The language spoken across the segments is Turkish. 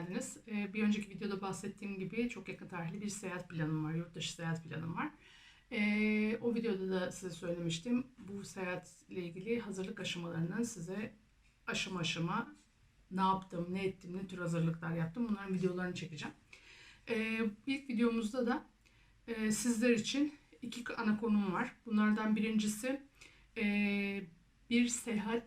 geldiniz. Ee, bir önceki videoda bahsettiğim gibi çok yakın tarihli bir seyahat planım var, yurt dışı seyahat planım var. Ee, o videoda da size söylemiştim. Bu seyahatle ilgili hazırlık aşamalarından size aşama aşama ne yaptım, ne ettim, ne tür hazırlıklar yaptım bunların videolarını çekeceğim. Ee, ilk videomuzda da e, sizler için iki ana konum var. Bunlardan birincisi e, bir seyahat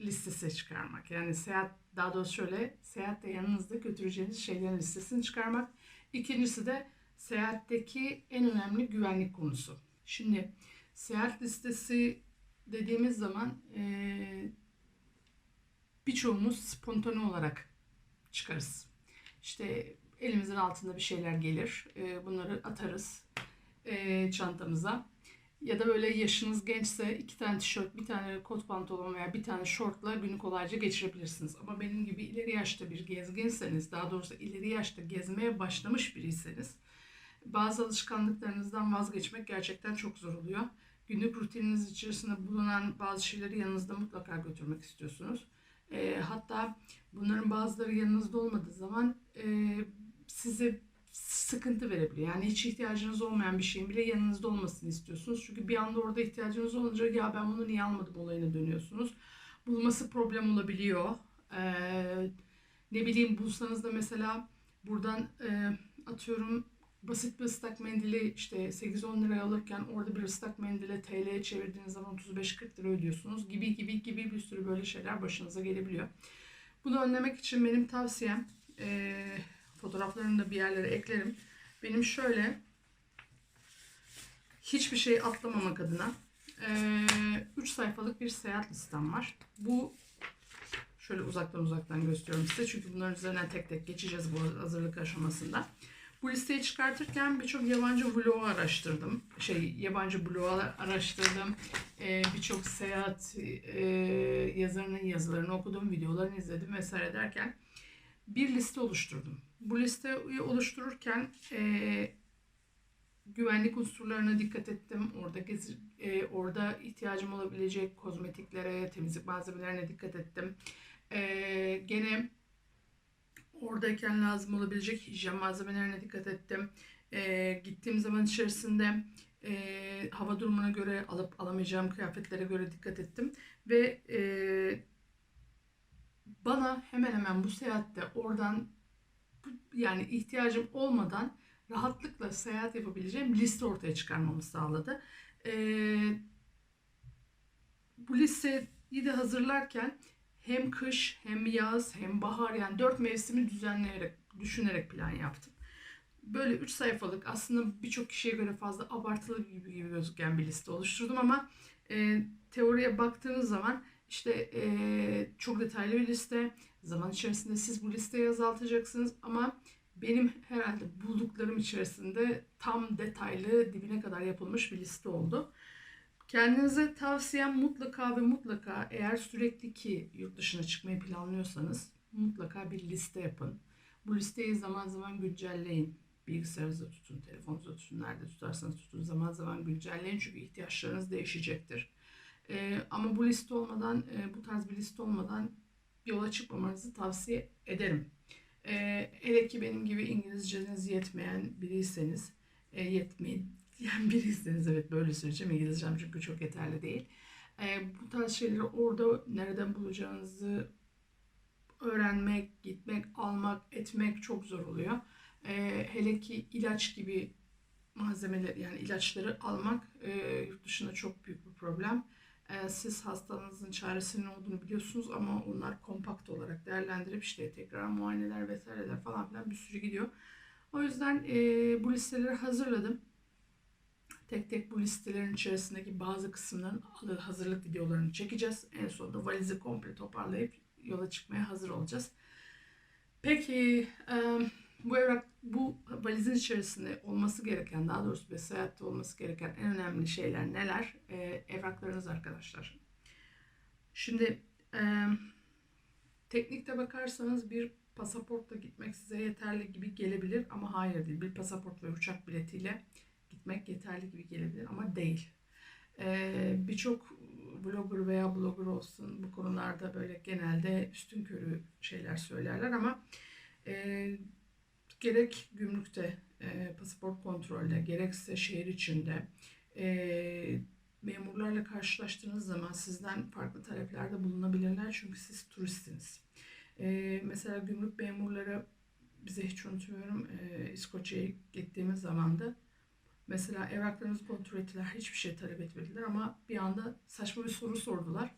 listesi çıkarmak. Yani seyahat daha doğrusu şöyle seyahatte yanınızda götüreceğiniz şeylerin listesini çıkarmak. İkincisi de seyahatteki en önemli güvenlik konusu. Şimdi seyahat listesi dediğimiz zaman e, birçoğumuz spontane olarak çıkarız. İşte elimizin altında bir şeyler gelir. E, bunları atarız e, çantamıza. Ya da böyle yaşınız gençse iki tane tişört, bir tane kot pantolon veya bir tane şortla günü kolayca geçirebilirsiniz. Ama benim gibi ileri yaşta bir gezginseniz, daha doğrusu ileri yaşta gezmeye başlamış biriyseniz bazı alışkanlıklarınızdan vazgeçmek gerçekten çok zor oluyor. Günlük rutininiz içerisinde bulunan bazı şeyleri yanınızda mutlaka götürmek istiyorsunuz. E, hatta bunların bazıları yanınızda olmadığı zaman e, size sıkıntı verebiliyor. Yani hiç ihtiyacınız olmayan bir şeyin bile yanınızda olmasını istiyorsunuz. Çünkü bir anda orada ihtiyacınız olunca ya ben bunu niye almadım olayına dönüyorsunuz. Bulması problem olabiliyor. Ee, ne bileyim bulsanız da mesela buradan e, atıyorum basit bir ıslak mendili işte 8-10 liraya alırken orada bir ıslak mendile TL'ye çevirdiğiniz zaman 35-40 lira ödüyorsunuz gibi gibi gibi bir sürü böyle şeyler başınıza gelebiliyor. Bunu önlemek için benim tavsiyem e, fotoğraflarını da bir yerlere eklerim. Benim şöyle hiçbir şey atlamamak adına 3 sayfalık bir seyahat listem var. Bu şöyle uzaktan uzaktan gösteriyorum size çünkü bunların üzerinden tek tek geçeceğiz bu hazırlık aşamasında. Bu listeyi çıkartırken birçok yabancı vlogu araştırdım. Şey yabancı blogu araştırdım. Birçok seyahat yazarının yazılarını okudum, videolarını izledim vesaire derken bir liste oluşturdum. Bu listeyi oluştururken e, güvenlik unsurlarına dikkat ettim. Orada e, orada ihtiyacım olabilecek kozmetiklere, temizlik malzemelerine dikkat ettim. E, gene oradayken lazım olabilecek hijyen malzemelerine dikkat ettim. E, gittiğim zaman içerisinde e, hava durumuna göre alıp alamayacağım kıyafetlere göre dikkat ettim ve e, bana hemen hemen bu seyahatte oradan yani ihtiyacım olmadan rahatlıkla seyahat yapabileceğim liste ortaya çıkarmamı sağladı. Ee, bu listeyi de hazırlarken hem kış hem yaz hem bahar yani dört mevsimi düzenleyerek düşünerek plan yaptım. Böyle üç sayfalık aslında birçok kişiye göre fazla abartılı gibi gibi gözüken bir liste oluşturdum ama e, teoriye baktığınız zaman işte e, çok detaylı bir liste. Zaman içerisinde siz bu listeyi azaltacaksınız ama benim herhalde bulduklarım içerisinde tam detaylı dibine kadar yapılmış bir liste oldu. Kendinize tavsiyem mutlaka ve mutlaka eğer sürekli ki yurt dışına çıkmayı planlıyorsanız mutlaka bir liste yapın. Bu listeyi zaman zaman güncelleyin. Bilgisayarınızda tutun, telefonunuzda tutun, nerede tutarsanız tutun. Zaman zaman güncelleyin çünkü ihtiyaçlarınız değişecektir. E, ama bu liste olmadan, e, bu tarz bir liste olmadan yola çıkmamanızı tavsiye ederim. E, hele ki benim gibi İngilizceniz yetmeyen biriyseniz, e, yetmeyin diyen biriyseniz evet böyle söyleyeceğim İngilizcem çünkü çok yeterli değil. E, bu tarz şeyleri orada nereden bulacağınızı öğrenmek, gitmek, almak, etmek çok zor oluyor. E, hele ki ilaç gibi malzemeler yani ilaçları almak e, yurt dışında çok büyük bir problem. Siz hastanızın çaresinin olduğunu biliyorsunuz ama onlar kompakt olarak değerlendirip işte tekrar muayeneler vesaireler falan filan bir sürü gidiyor. O yüzden e, bu listeleri hazırladım. Tek tek bu listelerin içerisindeki bazı kısımların hazırlık videolarını çekeceğiz. En sonunda valizi komple toparlayıp yola çıkmaya hazır olacağız. Peki e, bu evrak bu valizin içerisinde olması gereken daha doğrusu bir seyahatte olması gereken en önemli şeyler neler? E, evraklarınız arkadaşlar. Şimdi e, teknikte bakarsanız bir pasaportla gitmek size yeterli gibi gelebilir ama hayır değil. Bir pasaport ve uçak biletiyle gitmek yeterli gibi gelebilir ama değil. E, Birçok blogger veya blogger olsun bu konularda böyle genelde üstün körü şeyler söylerler ama E, gerek gümrükte, e, pasaport kontrolde, gerekse şehir içinde e, memurlarla karşılaştığınız zaman sizden farklı taleplerde bulunabilirler çünkü siz turistsiniz. E, mesela gümrük memurları bize hiç unutmuyorum e, İskoçya'ya gittiğimiz zaman da mesela evraklarınızı kontrol ettiler hiçbir şey talep etmediler ama bir anda saçma bir soru sordular.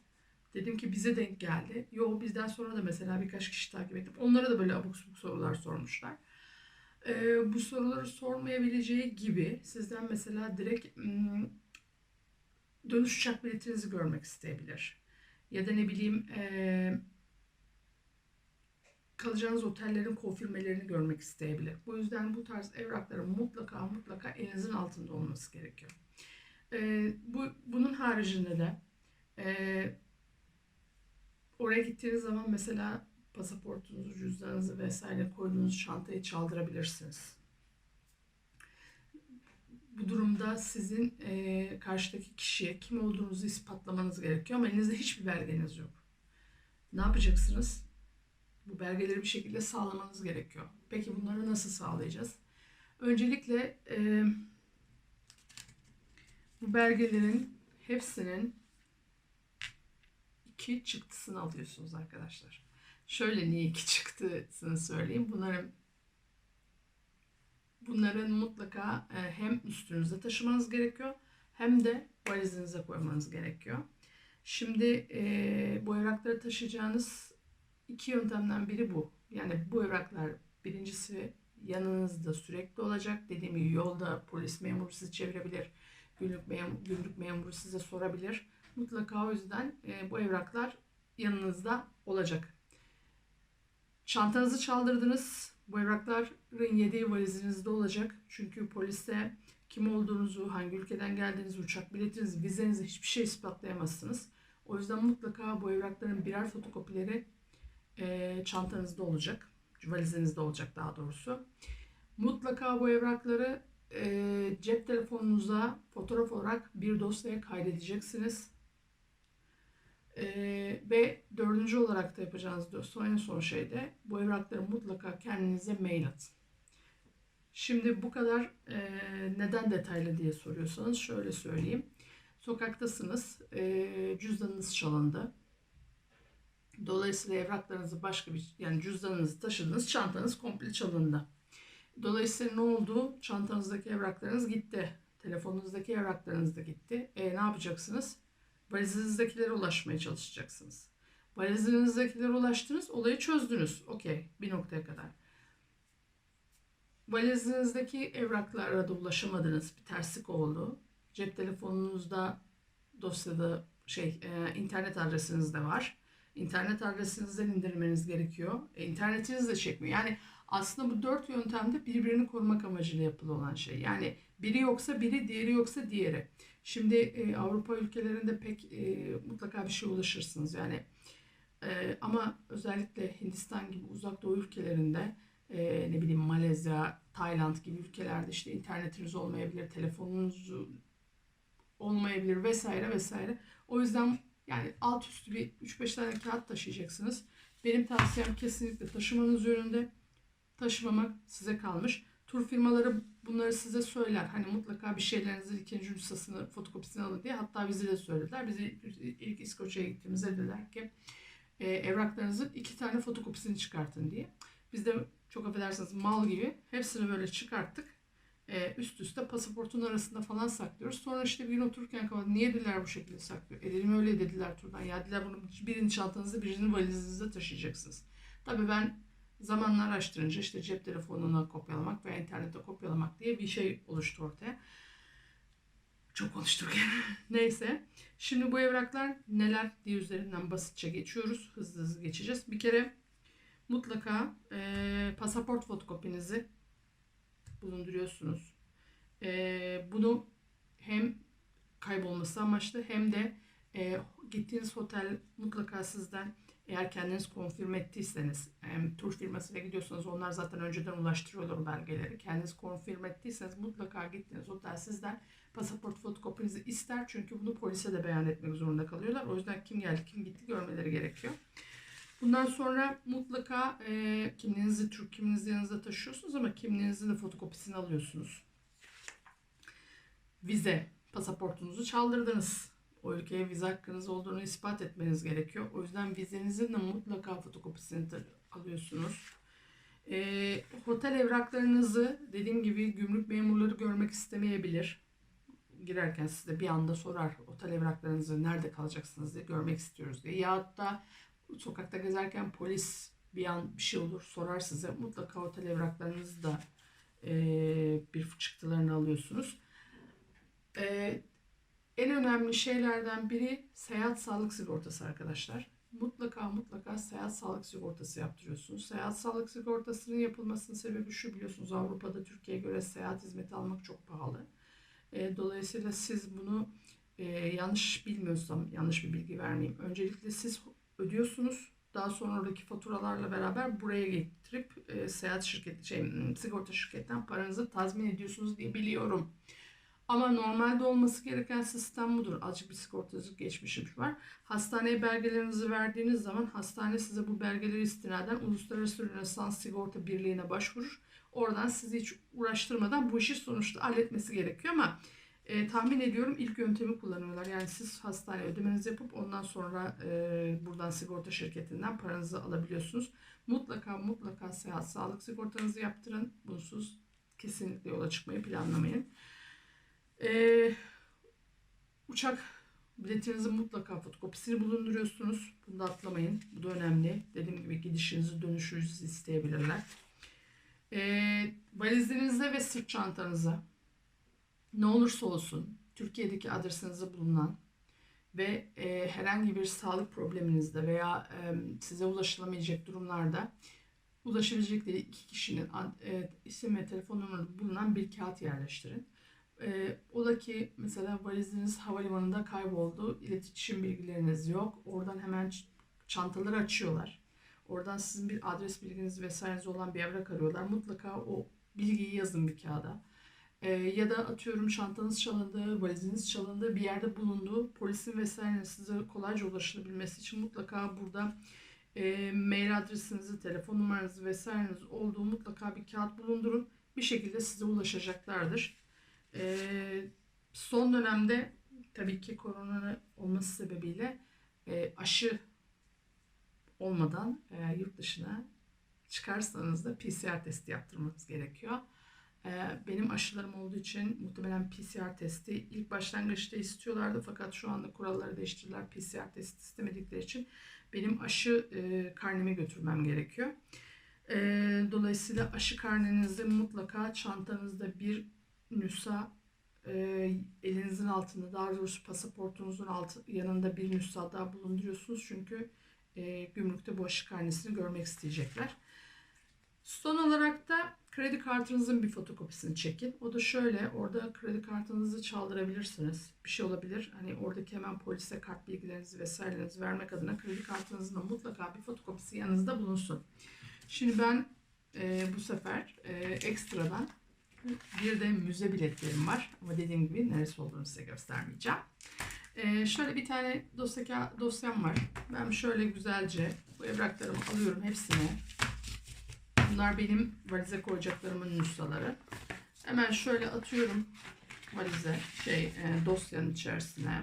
Dedim ki bize denk geldi. Yo bizden sonra da mesela birkaç kişi takip ettim. Onlara da böyle abuk subuk sorular sormuşlar. Ee, bu soruları sormayabileceği gibi sizden mesela direkt hmm, dönüş uçak biletinizi görmek isteyebilir. Ya da ne bileyim e, kalacağınız otellerin konfirmelerini görmek isteyebilir. Bu yüzden bu tarz evrakların mutlaka mutlaka elinizin altında olması gerekiyor. E, bu bunun haricinde de e, oraya gittiğiniz zaman mesela pasaportunuzu, cüzdanınızı vesaire koyduğunuz çantayı çaldırabilirsiniz. Bu durumda sizin e, karşıdaki kişiye kim olduğunuzu ispatlamanız gerekiyor ama elinizde hiçbir belgeniz yok. Ne yapacaksınız? Bu belgeleri bir şekilde sağlamanız gerekiyor. Peki bunları nasıl sağlayacağız? Öncelikle e, bu belgelerin hepsinin iki çıktısını alıyorsunuz arkadaşlar. Şöyle niye iki çıktısını söyleyeyim. Bunların bunların mutlaka e, hem üstünüze taşımanız gerekiyor hem de valizinize koymanız gerekiyor. Şimdi e, bu evrakları taşıyacağınız iki yöntemden biri bu. Yani bu evraklar birincisi yanınızda sürekli olacak. Dediğim gibi yolda polis memuru sizi çevirebilir. Gümrük, mem gümrük memuru size sorabilir. Mutlaka o yüzden e, bu evraklar yanınızda olacak. Çantanızı çaldırdınız. Bu evrakların yedeği valizinizde olacak. Çünkü poliste kim olduğunuzu, hangi ülkeden geldiğinizi, uçak biletinizi, vizenizi hiçbir şey ispatlayamazsınız. O yüzden mutlaka bu evrakların birer fotokopileri e, çantanızda olacak. Valizinizde olacak daha doğrusu. Mutlaka bu evrakları e, cep telefonunuza fotoğraf olarak bir dosyaya kaydedeceksiniz. E, ve dördüncü olarak da yapacağınız son en son şey de bu evrakları mutlaka kendinize mail atın. Şimdi bu kadar e, neden detaylı diye soruyorsanız şöyle söyleyeyim. Sokaktasınız, e, cüzdanınız çalındı. Dolayısıyla evraklarınızı başka bir yani cüzdanınızı taşıdınız, çantanız komple çalındı. Dolayısıyla ne oldu? Çantanızdaki evraklarınız gitti. Telefonunuzdaki evraklarınız da gitti. E ne yapacaksınız? Valizinizdekileri ulaşmaya çalışacaksınız. Valizinizdekileri ulaştınız, olayı çözdünüz. Okey, bir noktaya kadar. Valizinizdeki evraklara da ulaşamadınız. Bir terslik oldu. Cep telefonunuzda dosyada şey e, internet adresiniz de var. İnternet adresinizden indirmeniz gerekiyor. E, internetiniz de çekmiyor. Yani aslında bu dört yöntemde birbirini korumak amacıyla yapılı olan şey. Yani biri yoksa biri, diğeri yoksa diğeri. Şimdi e, Avrupa ülkelerinde pek e, mutlaka bir şey ulaşırsınız. Yani e, ama özellikle Hindistan gibi uzak doğu ülkelerinde e, ne bileyim Malezya, Tayland gibi ülkelerde işte internetiniz olmayabilir, telefonunuz olmayabilir vesaire vesaire. O yüzden yani alt üstü bir 3-5 tane kağıt taşıyacaksınız. Benim tavsiyem kesinlikle taşımanız yönünde. Taşımamak size kalmış. Tur firmaları bunları size söyler. Hani mutlaka bir şeylerinizin ikinci nüshasını, fotokopisini alın diye. Hatta bize de söylediler. Biz ilk İskoçya'ya gittiğimizde dediler ki e, evraklarınızın iki tane fotokopisini çıkartın diye. Biz de çok affedersiniz mal gibi hepsini böyle çıkarttık. E, üst üste pasaportun arasında falan saklıyoruz. Sonra işte bir gün otururken kapadı. Niye dediler bu şekilde saklıyor? Edelim öyle dediler turdan. Ya dediler bunu birini çantanızda birini valizinizde taşıyacaksınız. Tabii ben zamanla araştırınca işte cep telefonuna kopyalamak veya internette kopyalamak diye bir şey oluştu ortaya. Çok konuştuk. Neyse. Şimdi bu evraklar neler diye üzerinden basitçe geçiyoruz. Hızlı hızlı geçeceğiz. Bir kere mutlaka e, pasaport fotokopinizi bulunduruyorsunuz. E, bunu hem kaybolması amaçlı hem de e, gittiğiniz otel mutlaka sizden eğer kendiniz konfirm ettiyseniz, e, tur firmasıyla gidiyorsanız onlar zaten önceden ulaştırıyorlar belgeleri. Kendiniz konfirm ettiyseniz mutlaka gittiğiniz otel sizden pasaport fotokopinizi ister. Çünkü bunu polise de beyan etmek zorunda kalıyorlar. O yüzden kim geldi kim gitti görmeleri gerekiyor. Bundan sonra mutlaka e, kimliğinizi, Türk kimliğinizi yanınızda taşıyorsunuz ama kimliğinizin de fotokopisini alıyorsunuz. Vize, pasaportunuzu çaldırdınız. O ülkeye vize hakkınız olduğunu ispat etmeniz gerekiyor. O yüzden vizenizin de mutlaka fotokopisini alıyorsunuz. E, otel evraklarınızı dediğim gibi gümrük memurları görmek istemeyebilir. Girerken size bir anda sorar otel evraklarınızı nerede kalacaksınız diye görmek istiyoruz diye. Ya da sokakta gezerken polis bir an bir şey olur sorar size mutlaka otel evraklarınızı da e, bir çıktılarını alıyorsunuz. E, en önemli şeylerden biri seyahat sağlık sigortası arkadaşlar. Mutlaka mutlaka seyahat sağlık sigortası yaptırıyorsunuz. Seyahat sağlık sigortasının yapılmasının sebebi şu biliyorsunuz Avrupa'da Türkiye'ye göre seyahat hizmeti almak çok pahalı. E, dolayısıyla siz bunu e, yanlış bilmiyorsam yanlış bir bilgi vermeyeyim. Öncelikle siz ödüyorsunuz. Daha sonra oradaki faturalarla beraber buraya getirip e, seyahat şirketi, şey, sigorta şirketten paranızı tazmin ediyorsunuz diye biliyorum. Ama normalde olması gereken sistem budur. Azıcık bir sigortacılık geçmişim var. Hastaneye belgelerinizi verdiğiniz zaman hastane size bu belgeleri istinaden Uluslararası Rönesans Sigorta Birliği'ne başvurur. Oradan sizi hiç uğraştırmadan bu işi sonuçta halletmesi gerekiyor ama e, tahmin ediyorum ilk yöntemi kullanıyorlar. Yani siz hastane ödemenizi yapıp ondan sonra e, buradan sigorta şirketinden paranızı alabiliyorsunuz. Mutlaka mutlaka sağlık sigortanızı yaptırın. Bunsuz kesinlikle yola çıkmayı planlamayın. E, uçak biletinizin mutlaka fotokopisini bulunduruyorsunuz. Bunu da atlamayın. Bu da önemli. Dediğim gibi gidişinizi dönüşünüzü isteyebilirler. E, valizinizde ve sırt çantanıza ne olursa olsun Türkiye'deki adresinizde bulunan ve e, herhangi bir sağlık probleminizde veya e, size ulaşılamayacak durumlarda ulaşabilecekleri iki kişinin e, isim ve telefon numarası bulunan bir kağıt yerleştirin. E, ola ki mesela valiziniz havalimanında kayboldu, iletişim bilgileriniz yok. Oradan hemen çantaları açıyorlar. Oradan sizin bir adres bilginiz vesaireniz olan bir evrak arıyorlar. Mutlaka o bilgiyi yazın bir kağıda. Ee, ya da atıyorum çantanız çalındı, valiziniz çalındı, bir yerde bulundu. Polisin vesaire size kolayca ulaşılabilmesi için mutlaka burada e, mail adresinizi, telefon numaranızı vesaireniz olduğu mutlaka bir kağıt bulundurun. Bir şekilde size ulaşacaklardır. Ee, son dönemde tabii ki korona olması sebebiyle e, aşı olmadan e, yurt dışına çıkarsanız da PCR testi yaptırmanız gerekiyor. Ee, Benim aşılarım olduğu için muhtemelen PCR testi ilk başlangıçta istiyorlardı fakat şu anda kuralları değiştirdiler. PCR testi istemedikleri için benim aşı e, karnemi götürmem gerekiyor. E, dolayısıyla aşı karnenizi mutlaka çantanızda bir nüsa e, elinizin altında daha doğrusu pasaportunuzun altı, yanında bir nüsa daha bulunduruyorsunuz. Çünkü e, gümrükte aşı karnesini görmek isteyecekler. Son olarak da kredi kartınızın bir fotokopisini çekin. O da şöyle, orada kredi kartınızı çaldırabilirsiniz. Bir şey olabilir. Hani oradaki hemen polise kart bilgilerinizi vesairenizi vermek adına kredi kartınızın da mutlaka bir fotokopisi yanınızda bulunsun. Şimdi ben e, bu sefer e, ekstradan bir de müze biletlerim var. Ama dediğim gibi neresi olduğunu size göstermeyeceğim. E, şöyle bir tane dosya, dosyam var. Ben şöyle güzelce bu evraklarımı alıyorum hepsini. Bunlar benim valize koyacaklarımın nüshaları. Hemen şöyle atıyorum valize şey e, dosyanın içerisine.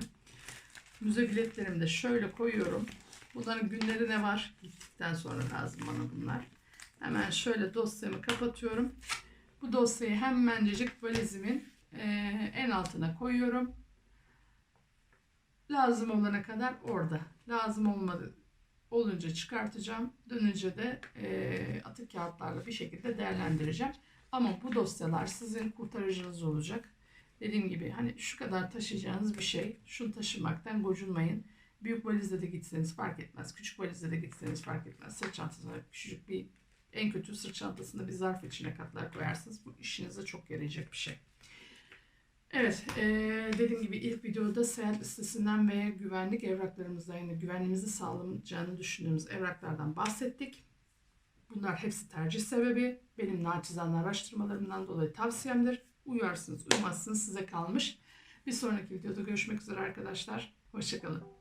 Müze biletlerimi de şöyle koyuyorum. Bunların günleri ne var? Gittikten sonra lazım bana bunlar. Hemen şöyle dosyamı kapatıyorum. Bu dosyayı hemencecik valizimin e, en altına koyuyorum. Lazım olana kadar orada. Lazım olmadı olunca çıkartacağım. Dönünce de e, atık kağıtlarla bir şekilde değerlendireceğim. Ama bu dosyalar sizin kurtarıcınız olacak. Dediğim gibi hani şu kadar taşıyacağınız bir şey. Şunu taşımaktan gocunmayın. Büyük valizde de gitseniz fark etmez. Küçük valizde de gitseniz fark etmez. Sırt çantasına küçücük bir en kötü sırt çantasında bir zarf içine katlar koyarsınız. Bu işinize çok yarayacak bir şey. Evet, eee, dediğim gibi ilk videoda seyahat listesinden ve güvenlik evraklarımızdan yani güvenliğimizi sağlayacağını düşündüğümüz evraklardan bahsettik. Bunlar hepsi tercih sebebi. Benim naçizane araştırmalarımdan dolayı tavsiyemdir. Uyarsınız, uymazsınız size kalmış. Bir sonraki videoda görüşmek üzere arkadaşlar. Hoşçakalın.